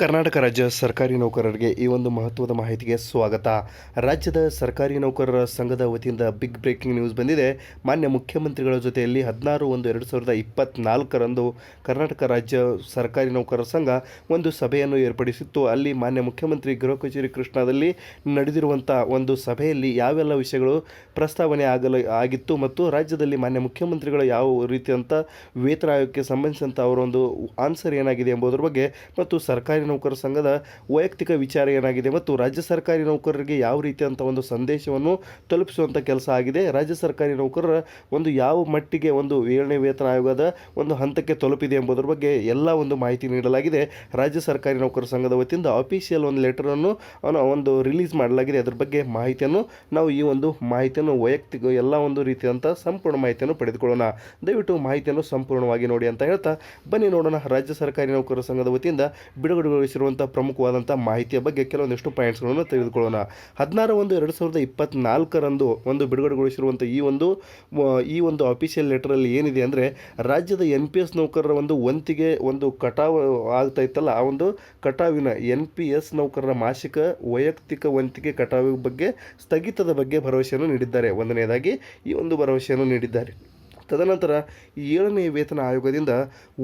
ಕರ್ನಾಟಕ ರಾಜ್ಯ ಸರ್ಕಾರಿ ನೌಕರರಿಗೆ ಈ ಒಂದು ಮಹತ್ವದ ಮಾಹಿತಿಗೆ ಸ್ವಾಗತ. ರಾಜ್ಯದ ಸರ್ಕಾರಿ ನೌಕರರ ಸಂಘದ ವತಿಯಿಂದ ಬಿಗ್ ಬ್ರೇಕಿಂಗ್ ನ್ಯೂಸ್ ಬಂದಿದೆ. ಮಾನ್ಯ ಮುಖ್ಯಮಂತ್ರಿಗಳ ಜೊತೆಯಲ್ಲಿ ಹದಿನಾರು ಒಂದು ಎರಡು ಸಾವಿರದ ಇಪ್ಪತ್ತ್ನಾಲ್ಕರಂದು ಕರ್ನಾಟಕ ರಾಜ್ಯ ಸರ್ಕಾರಿ ನೌಕರರ ಸಂಘ ಒಂದು ಸಭೆಯನ್ನು ಏರ್ಪಡಿಸಿತ್ತು. ಅಲ್ಲಿ ಮಾನ್ಯ ಮುಖ್ಯಮಂತ್ರಿ ಗೃಹ ಕಚೇರಿ ಕೃಷ್ಣದಲ್ಲಿ ನಡೆದಿರುವಂಥ ಒಂದು ಸಭೆಯಲ್ಲಿ ಯಾವೆಲ್ಲ ವಿಷಯಗಳು ಪ್ರಸ್ತಾವನೆ ಆಗಲು, ಆಗಿತ್ತು ಮತ್ತು ರಾಜ್ಯದಲ್ಲಿ ಮಾನ್ಯ ಮುಖ್ಯಮಂತ್ರಿಗಳು ಯಾವ ರೀತಿಯಂಥ ವೇತನ ಆಯೋಗಕ್ಕೆ ಸಂಬಂಧಿಸಿದಂಥ ಅವರೊಂದು ಆನ್ಸರ್ ಏನಾಗಿದೆ ಎಂಬುದರ ಬಗ್ಗೆ ಮತ್ತು ಸರ್ಕಾರಿ ನೌಕರರ ಸಂಘದ ವೈಯಕ್ತಿಕ ವಿಚಾರ ಏನಾಗಿದೆ ಮತ್ತು ರಾಜ್ಯ ಸರ್ಕಾರಿ ನೌಕರರಿಗೆ ಯಾವ ರೀತಿಯಂಥ ಒಂದು ಸಂದೇಶವನ್ನು ತಲುಪಿಸುವಂಥ ಕೆಲಸ ಆಗಿದೆ? ರಾಜ್ಯ ಸರ್ಕಾರಿ ನೌಕರರ ಒಂದು ಯಾವ ಮಟ್ಟಿಗೆ ಒಂದು ಏಳನೇ ವೇತನ ಆಯೋಗದ ಒಂದು ಹಂತಕ್ಕೆ ತಲುಪಿದೆ ಎಂಬುದರ ಬಗ್ಗೆ ಎಲ್ಲ ಒಂದು ಮಾಹಿತಿ ನೀಡಲಾಗಿದೆ. ರಾಜ್ಯ ಸರ್ಕಾರಿ ನೌಕರರ ಸಂಘದ ವತಿಯಿಂದ ಅಫಿಷಿಯಲ್ ಒಂದು ಲೆಟರನ್ನು ಒಂದು ರಿಲೀಸ್ ಮಾಡಲಾಗಿದೆ. ಅದರ ಬಗ್ಗೆ ಮಾಹಿತಿಯನ್ನು ನಾವು ಈ ಒಂದು ಮಾಹಿತಿಯನ್ನು ವೈಯಕ್ತಿಕ ಎಲ್ಲ ಒಂದು ರೀತಿಯಂಥ ಸಂಪೂರ್ಣ ಮಾಹಿತಿಯನ್ನು ಪಡೆದುಕೊಳ್ಳೋಣ. ದಯವಿಟ್ಟು ಮಾಹಿತಿಯನ್ನು ಸಂಪೂರ್ಣವಾಗಿ ನೋಡಿ ಅಂತ ಹೇಳ್ತಾ ಬನ್ನಿ ನೋಡೋಣ. ರಾಜ್ಯ ಸರ್ಕಾರಿ ನೌಕರರ ಸಂಘದ ವತಿಯಿಂದ ಬಿಡುಗಡೆಗೊಳಿಸಿರುವಂಥ ಪ್ರಮುಖವಾದಂಥ ಮಾಹಿತಿಯ ಬಗ್ಗೆ ಕೆಲವೊಂದಿಷ್ಟು ಪಾಯಿಂಟ್ಸ್ಗಳನ್ನು ತೆಗೆದುಕೊಳ್ಳೋಣ ಹದಿನಾರು ಒಂದು ಎರಡು ಸಾವಿರದ ಇಪ್ಪತ್ನಾಲ್ಕರಂದು ಒಂದು ಬಿಡುಗಡೆಗೊಳಿಸಿರುವಂಥ ಈ ಒಂದು ಈ ಒಂದು ಅಫಿಷಿಯಲ್ ಲೆಟರಲ್ಲಿ ಏನಿದೆ ಅಂದರೆ, ರಾಜ್ಯದ ಎನ್ ಪಿ ಎಸ್ ನೌಕರರ ಒಂದು ವಂತಿಗೆ ಒಂದು ಕಟಾವು ಆಗ್ತಾ ಇತ್ತಲ್ಲ, ಆ ಒಂದು ಕಟಾವಿನ ಎನ್ ಪಿ ಎಸ್ ನೌಕರರ ಮಾಸಿಕ ವೈಯಕ್ತಿಕ ವಂತಿಗೆ ಕಟಾವು ಬಗ್ಗೆ ಸ್ಥಗಿತದ ಬಗ್ಗೆ ಭರವಸೆಯನ್ನು ನೀಡಿದ್ದಾರೆ. ಒಂದನೆಯದಾಗಿ ಈ ಒಂದು ಭರವಸೆಯನ್ನು ನೀಡಿದ್ದಾರೆ. ತದನಂತರ ಏಳನೇ ವೇತನ ಆಯೋಗದಿಂದ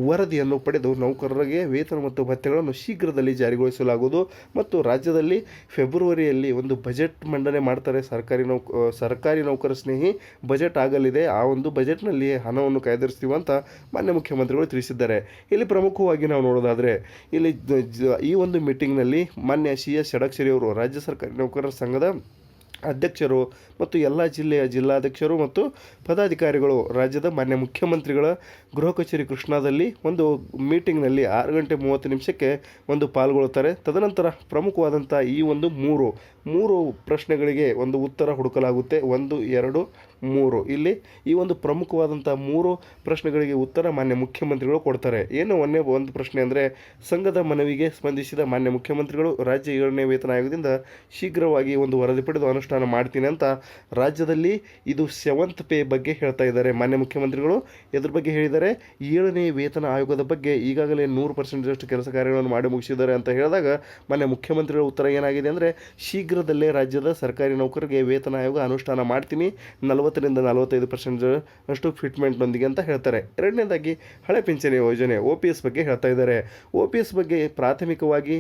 ವರದಿಯನ್ನು ಪಡೆದು ನೌಕರರಿಗೆ ವೇತನ ಮತ್ತು ಭತ್ಯೆಗಳನ್ನು ಶೀಘ್ರದಲ್ಲಿ ಜಾರಿಗೊಳಿಸಲಾಗುವುದು ಮತ್ತು ರಾಜ್ಯದಲ್ಲಿ ಫೆಬ್ರವರಿಯಲ್ಲಿ ಒಂದು ಬಜೆಟ್ ಮಂಡನೆ ಮಾಡ್ತಾರೆ ಸರ್ಕಾರಿ ನೌಕ ಸರ್ಕಾರಿ ನೌಕರ ಸ್ನೇಹಿ. ಬಜೆಟ್ ಆಗಲಿದೆ. ಆ ಒಂದು ಬಜೆಟ್ನಲ್ಲಿ ಹಣವನ್ನು ಕಾಯ್ದಿರಿಸ್ತೀವಿ ಅಂತ ಮಾನ್ಯ ಮುಖ್ಯಮಂತ್ರಿಗಳು ತಿಳಿಸಿದ್ದಾರೆ. ಇಲ್ಲಿ ಪ್ರಮುಖವಾಗಿ ನಾವು ನೋಡೋದಾದರೆ, ಇಲ್ಲಿ ಈ ಒಂದು ಮೀಟಿಂಗ್ನಲ್ಲಿ ಮಾನ್ಯ ಸಿ ಎಸ್ ಷಡಕ್ಷರಿ ಅವರು ರಾಜ್ಯ ಸರ್ಕಾರಿ ನೌಕರರ ಸಂಘದ ಅಧ್ಯಕ್ಷರು ಮತ್ತು ಎಲ್ಲ ಜಿಲ್ಲೆಯ ಜಿಲ್ಲಾಧ್ಯಕ್ಷರು ಮತ್ತು ಪದಾಧಿಕಾರಿಗಳು, ರಾಜ್ಯದ ಮಾನ್ಯ ಮುಖ್ಯಮಂತ್ರಿಗಳ ಗೃಹ ಕಚೇರಿ ಕೃಷ್ಣಾದಲ್ಲಿ ಒಂದು ಮೀಟಿಂಗ್ನಲ್ಲಿ ಆರು ಗಂಟೆ ಮೂವತ್ತು ನಿಮಿಷಕ್ಕೆ ಒಂದು ಪಾಲ್ಗೊಳ್ಳುತ್ತಾರೆ. ತದನಂತರ ಪ್ರಮುಖವಾದಂಥ ಈ ಒಂದು ಮೂರು ಮೂರು ಪ್ರಶ್ನೆಗಳಿಗೆ ಒಂದು ಉತ್ತರ ಹುಡುಕಲಾಗುತ್ತೆ. ಒಂದು, ಎರಡು, ಮೂರು. ಇಲ್ಲಿ ಈ ಒಂದು ಪ್ರಮುಖವಾದಂಥ ಮೂರು ಪ್ರಶ್ನೆಗಳಿಗೆ ಉತ್ತರ ಮಾನ್ಯ ಮುಖ್ಯಮಂತ್ರಿಗಳು ಕೊಡ್ತಾರೆ. ಏನು ಒಂದೇ ಒಂದು ಪ್ರಶ್ನೆ ಅಂದರೆ, ಸಂಘದ ಮನವಿಗೆ ಸ್ಪಂದಿಸಿದ ಮಾನ್ಯ ಮುಖ್ಯಮಂತ್ರಿಗಳು ರಾಜ್ಯ ಏಳನೇ ವೇತನ ಆಯೋಗದಿಂದ ಶೀಘ್ರವಾಗಿ ಒಂದು ವರದಿ ಪಡೆದು ಅನುಷ್ಠಾನ ಮಾಡ್ತೀನಿ ಅಂತ ರಾಜ್ಯದಲ್ಲಿ ಇದು ಸೆವೆಂತ್ ಪೇ ಬಗ್ಗೆ ಹೇಳ್ತಾ ಇದ್ದಾರೆ. ಮಾನ್ಯ ಮುಖ್ಯಮಂತ್ರಿಗಳು, ಇದ್ರ ಬಗ್ಗೆ ಹೇಳಿದ್ದಾರೆ ಏಳನೇ ವೇತನ ಆಯೋಗದ ಬಗ್ಗೆ ಈಗಾಗಲೇ ನೂರು ಪರ್ಸೆಂಟಷ್ಟು ಕೆಲಸ ಕಾರ್ಯಗಳನ್ನು ಮಾಡಿ ಮುಗಿಸಿದ್ದಾರೆ ಅಂತ ಹೇಳಿದಾಗ ಮಾನ್ಯ ಮುಖ್ಯಮಂತ್ರಿಗಳ ಉತ್ತರ ಏನಾಗಿದೆ ಅಂದರೆ ಶೀಘ್ರದಲ್ಲೇ ರಾಜ್ಯದ ಸರ್ಕಾರಿ ನೌಕರರಿಗೆ ವೇತನ ಆಯೋಗ ಅನುಷ್ಠಾನ ಮಾಡ್ತೀನಿ. ನಲವತ್ತರಿಂದ ನಲವತ್ತೈದು ಪರ್ಸೆಂಟ್ ಅಷ್ಟು ಫಿಟ್ಮೆಂಟ್ನೊಂದಿಗೆ ಅಂತ ಹೇಳ್ತಾರೆ. ಎರಡನೇದಾಗಿ ಹಳೆ ಪಿಂಚಣಿ ಯೋಜನೆ ಒ ಪಿ ಎಸ್ ಬಗ್ಗೆ ಹೇಳ್ತಾ ಇದ್ದಾರೆ. ಒ ಪಿ ಎಸ್ ಬಗ್ಗೆ ಪ್ರಾಥಮಿಕವಾಗಿ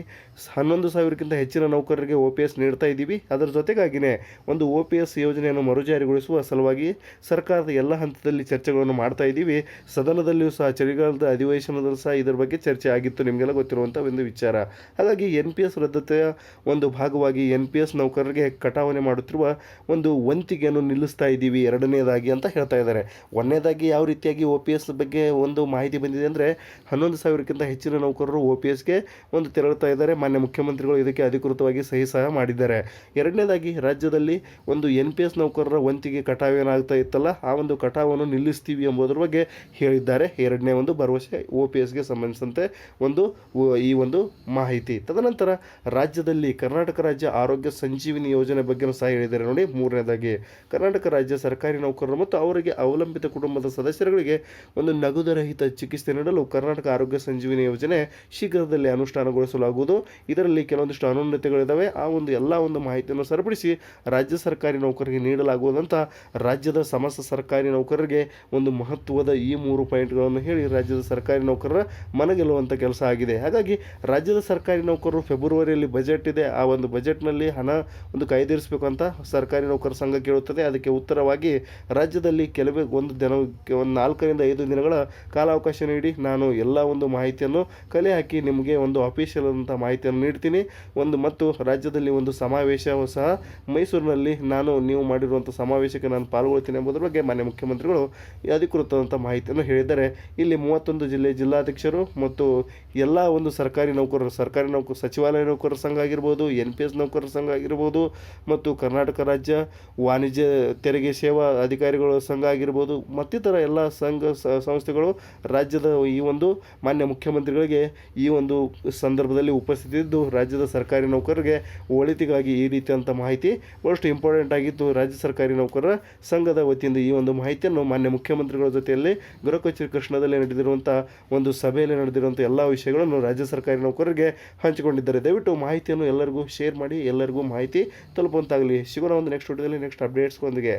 ಹನ್ನೊಂದು ಸಾವಿರಕ್ಕಿಂತ ಹೆಚ್ಚಿನ ನೌಕರರಿಗೆ ಒ ಪಿ ಎಸ್ ನೀಡ್ತಾ ಇದ್ದೀವಿ ಅದರ ಜೊತೆಗಾಗಿಯೇ ಒಂದು ಒ ಪಿ ಎಸ್ ಯೋಜನೆಯನ್ನು ಮರುಜಾರಿಗೊಳಿಸುವ ಸಲುವಾಗಿ ಸರ್ಕಾರದ ಎಲ್ಲ ಹಂತದಲ್ಲಿ ಚರ್ಚೆಗಳನ್ನು ಮಾಡ್ತಾ ಇದ್ದೀವಿ. ಸದನದಲ್ಲಿಯೂ ಸಹ, ಚಳಿಗಾಲದ ಅಧಿವೇಶನದಲ್ಲೂ ಸಹ ಇದರ ಬಗ್ಗೆ ಚರ್ಚೆ ಆಗಿತ್ತು. ನಿಮಗೆಲ್ಲ ಗೊತ್ತಿರುವಂಥ ಒಂದು ವಿಚಾರ. ಹಾಗಾಗಿ ಎನ್ ಪಿ ಎಸ್ ರದ್ದತೆಯ ಒಂದು ಭಾಗವಾಗಿ ಎನ್ ಪಿ ಎಸ್ ನೌಕರರಿಗೆ ಕಟಾವಣೆ ಮಾಡುತ್ತಿರುವ ಒಂದು ವಂತಿಗೆಯನ್ನು ನಿಲ್ಲಿಸ್ತಾ ಇದ್ದೀವಿ. ಎರಡನೇದಾಗಿ ಅಂತ ಹೇಳ್ತಾ ಇದ್ದಾರೆ. ಒಂದನೇದಾಗಿ ಯಾವ ರೀತಿಯಾಗಿ ಒ ಪಿ ಎಸ್ ಬಗ್ಗೆ ಒಂದು ಮಾಹಿತಿ ಬಂದಿದೆ ಅಂದರೆ, ಹನ್ನೊಂದು ಸಾವಿರಕ್ಕಿಂತ ಹೆಚ್ಚಿನ ನೌಕರರು ಒ ಪಿ ಎಸ್ಗೆ ಒಂದು ತೆರಳುತ್ತಾ ಇದ್ದಾರೆ. ಮಾನ್ಯ ಮುಖ್ಯಮಂತ್ರಿಗಳು ಇದಕ್ಕೆ ಅಧಿಕೃತವಾಗಿ ಸಹಿ ಸಹ ಮಾಡಿದ್ದಾರೆ. ಎರಡನೇದಾಗಿ ರಾಜ್ಯದಲ್ಲಿ ಒಂದು ಎನ್ ಪಿ ಎಸ್ ನೌಕರರ ವಂತಿಗೆ ಕಟಾವೇನಾಗ್ತಾ ಇತ್ತಲ್ಲ, ಆ ಒಂದು ಕಟಾವನ್ನು ನಿಲ್ಲಿಸ್ತೀವಿ ಎಂಬುದರ ಬಗ್ಗೆ ಹೇಳಿದ್ದಾರೆ. ಎರಡನೇ ಒಂದು ಭರವಸೆ ಒ ಪಿ ಎಸ್ಗೆ ಸಂಬಂಧಿಸಿದಂತೆ ಒಂದು ಈ ಒಂದು ಮಾಹಿತಿ. ತದನಂತರ ರಾಜ್ಯದಲ್ಲಿ ಕರ್ನಾಟಕ ರಾಜ್ಯ ಆರೋಗ್ಯ ಸಂಜೀವಿನಿ ಯೋಜನೆ ಬಗ್ಗೆ ಸಹ ಹೇಳಿದ್ದಾರೆ ನೋಡಿ. ಮೂರನೇದಾಗಿ, ಕರ್ನಾಟಕ ರಾಜ್ಯ ಸರ್ಕಾರಿ ನೌಕರರು ಮತ್ತು ಅವರಿಗೆ ಅವಲಂಬಿತ ಕುಟುಂಬದ ಸದಸ್ಯರುಗಳಿಗೆ ಒಂದು ನಗದುರಹಿತ ಚಿಕಿತ್ಸೆ ನೀಡಲು ಕರ್ನಾಟಕ ಆರೋಗ್ಯ ಸಂಜೀವಿನಿ ಯೋಜನೆ ಶೀಘ್ರದಲ್ಲೇ ಅನುಷ್ಠಾನಗೊಳಿಸಲಾಗುವುದು. ಇದರಲ್ಲಿ ಕೆಲವೊಂದಿಷ್ಟು ಅನುನ್ನತಿಗಳಿದ್ದಾವೆ ಆ ಒಂದು ಎಲ್ಲ ಒಂದು ಮಾಹಿತಿಯನ್ನು ಸರಿಪಡಿಸಿ ರಾಜ್ಯ ಸರ್ಕಾರಿ ನೌಕರರಿಗೆ ನೀಡಲಾಗುವುದಂತ ರಾಜ್ಯದ ಸಮಸ್ತ ಸರ್ಕಾರಿ ನೌಕರರಿಗೆ ಒಂದು ಮಹತ್ವದ ಈ ಮೂರು ಪಾಯಿಂಟ್ಗಳನ್ನು ಹೇಳಿ ರಾಜ್ಯದ ಸರ್ಕಾರಿ ನೌಕರರ ಮನಗೆಲ್ಲುವಂಥ ಕೆಲಸ ಆಗಿದೆ. ಹಾಗಾಗಿ ರಾಜ್ಯದ ಸರ್ಕಾರಿ ನೌಕರರು ಫೆಬ್ರವರಿಯಲ್ಲಿ ಬಜೆಟ್ ಇದೆ. ಆ ಒಂದು ಬಜೆಟ್ನಲ್ಲಿ ಹಣ ಒಂದು ಕಾಯ್ದಿರಿಸಬೇಕು ಅಂತ ಸರ್ಕಾರಿ ನೌಕರ ಸಂಘ ಕೇಳುತ್ತದೆ. ಅದಕ್ಕೆ ಉತ್ತರವಾಗಿ ರಾಜ್ಯದಲ್ಲಿ ಕೆಲವೇ ಒಂದು ದಿನ ಒಂದು ನಾಲ್ಕರಿಂದ ಐದು ದಿನಗಳ ಕಾಲಾವಕಾಶ ನೀಡಿ ನಾನು ಎಲ್ಲ ಒಂದು ಮಾಹಿತಿಯನ್ನು ಕಲೆ ಹಾಕಿ ನಿಮಗೆ ಒಂದು ಅಫಿಷಿಯಲ್ ಅಂತ ಮಾಹಿತಿಯನ್ನು ನೀಡ್ತೀನಿ. ಒಂದು ಮತ್ತು ರಾಜ್ಯದಲ್ಲಿ ಒಂದು ಸಮಾವೇಶವೂ ಸಹ ಮೈಸೂರಿನಲ್ಲಿ ನಾನು, ನೀವು ಮಾಡಿರುವಂಥ ಸಮಾವೇಶಕ್ಕೆ ನಾನು ಪಾಲ್ಗೊಳ್ತೀನಿ ಎಂಬುದರ ಬಗ್ಗೆ ಮಾನ್ಯ ಮುಖ್ಯಮಂತ್ರಿಗಳು ಅಧಿಕೃತವಾದಂಥ ಮಾಹಿತಿಯನ್ನು ಹೇಳಿದ್ದಾರೆ. ಇಲ್ಲಿ ಮೂವತ್ತೊಂದು ಜಿಲ್ಲೆ ಜಿಲ್ಲಾಧ್ಯಕ್ಷರು ಮತ್ತು ಎಲ್ಲ ಒಂದು ಸರ್ಕಾರಿ ನೌಕರರು, ಸರ್ಕಾರಿ ನೌಕರ, ಸಚಿವಾಲಯ ನೌಕರರ ಸಂಘ ಆಗಿರ್ಬೋದು, ಎನ್ ಪಿ ಎಸ್ ನೌಕರರ ಸಂಘ ಆಗಿರ್ಬೋದು ಮತ್ತು ಕರ್ನಾಟಕ ರಾಜ್ಯ ವಾಣಿಜ್ಯ ತೆರಿಗೆ ಸೇವಾ ಅಧಿಕಾರಿಗಳ ಸಂಘ ಆಗಿರ್ಬೋದು, ಮತ್ತಿತರ ಎಲ್ಲ ಸಂಘ ಸಂಸ್ಥೆಗಳು ರಾಜ್ಯದ ಈ ಒಂದು ಮಾನ್ಯ ಮುಖ್ಯಮಂತ್ರಿಗಳಿಗೆ ಈ ಒಂದು ಸಂದರ್ಭದಲ್ಲಿ ಉಪಸ್ಥಿತಿದ್ದು, ರಾಜ್ಯದ ಸರ್ಕಾರಿ ನೌಕರರಿಗೆ ಒಳಿತಿಗಾಗಿ ಈ ರೀತಿಯಂಥ ಮಾಹಿತಿ ಭಾಳಷ್ಟು ಇಂಪಾರ್ಟೆಂಟ್ ಆಗಿತ್ತು ರಾಜ್ಯ ಸರ್ಕಾರಿ ನೌಕರರ ಸಂಘದ ವತಿಯಿಂದ ಈ ಒಂದು ಮಾಹಿತಿಯನ್ನು ಮಾನ್ಯ ಮುಖ್ಯಮಂತ್ರಿಗಳ ಜೊತೆಯಲ್ಲಿ ಗೃಹ ಕಚೇರಿ ಕೃಷ್ಣದಲ್ಲಿ ನಡೆದಿರುವಂಥ ಒಂದು ಸಭೆಯಲ್ಲಿ ನಡೆದಿರುವಂಥ ಎಲ್ಲ ವಿಷಯಗಳನ್ನು ರಾಜ್ಯ ಸರ್ಕಾರಿ ನೌಕರರಿಗೆ ಹಂಚಿಕೊಂಡಿದ್ದಾರೆ. ದಯವಿಟ್ಟು ಮಾಹಿತಿಯನ್ನು ಎಲ್ಲರಿಗೂ ಶೇರ್ ಮಾಡಿ, ಎಲ್ಲರಿಗೂ ಮಾಹಿತಿ ತಲುಪುವಂತಾಗಲಿ. ಸಿಗೋಣ ಒಂದು ನೆಕ್ಸ್ಟ್ ವಿಡಿಯೋದಲ್ಲಿ ನೆಕ್ಸ್ಟ್ ಅಪ್ಡೇಟ್ಸ್ಗೊಂದಿಗೆ